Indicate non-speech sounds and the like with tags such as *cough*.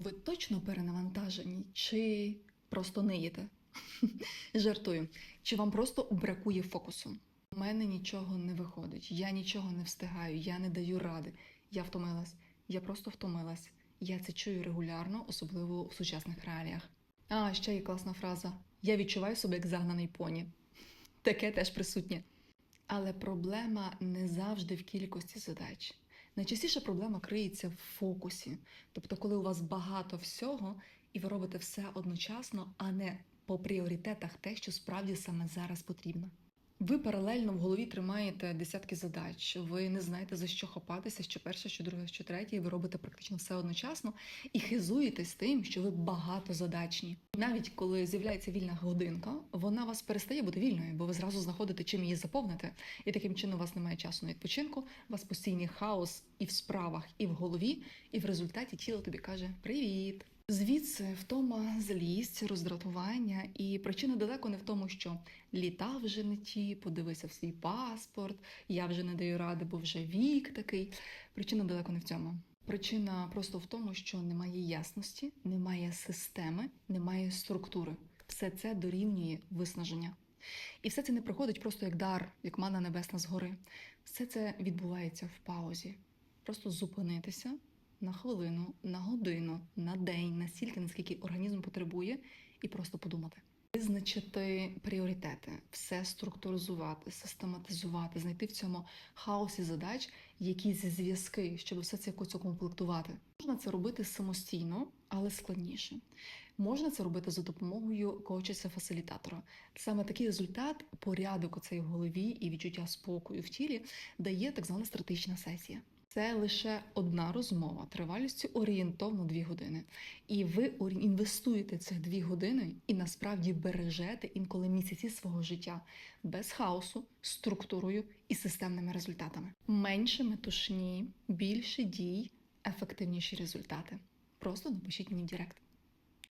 Ви точно перенавантажені чи просто ниєте? *laughs* Жартую. Чи вам просто бракує фокусу? У мене нічого не виходить, я нічого не встигаю, я не даю ради. Я втомилась, я просто втомилась. Я це чую регулярно, особливо у сучасних реаліях. А, ще є класна фраза: я відчуваю себе як загнаний поні. *laughs* Таке теж присутнє. Але проблема не завжди в кількості задач. Найчастіше проблема криється в фокусі. Тобто, коли у вас багато всього, і ви робите все одночасно, а не по пріоритетах те, що справді саме зараз потрібно. Ви паралельно в голові тримаєте десятки задач. Ви не знаєте за що хапатися, що перше, що друге, що третє, ви робите практично все одночасно і хизуєтесь тим, що ви багатозадачні. Навіть коли з'являється вільна годинка, вона вас перестає бути вільною, бо ви зразу знаходите чим її заповнити. І таким чином у вас немає часу на відпочинку, у вас постійний хаос і в справах, і в голові, і в результаті тіло тобі каже Привіт! Звідси втома, злість, роздратування, і причина далеко не в тому, що літа вже не ті, подивися в свій паспорт, я вже не даю ради, бо вже вік такий. Причина далеко не в цьому. Причина просто в тому, що немає ясності, немає системи, немає структури. Все це дорівнює виснаження. І все це не приходить просто як дар, як мана небесна згори. Все це відбувається в паузі. Просто зупинитися на хвилину, на годину, на день, настільки, наскільки організм потребує, і просто подумати. Визначити пріоритети, все структуризувати, систематизувати, знайти в цьому хаосі задач якісь зв'язки, щоб все це якось укомплектувати. Можна це робити самостійно, але складніше. Можна це робити за допомогою коуча-фасилітатора. Саме такий результат, порядок оцей в голові і відчуття спокою в тілі дає так звана стратегічна сесія. Це лише одна розмова тривалістю орієнтовно дві години. І ви інвестуєте цих дві години і насправді бережете інколи місяці свого життя без хаосу, структурою і системними результатами. Менше метушні, більше дій, ефективніші результати. Просто напишіть мені в Директ.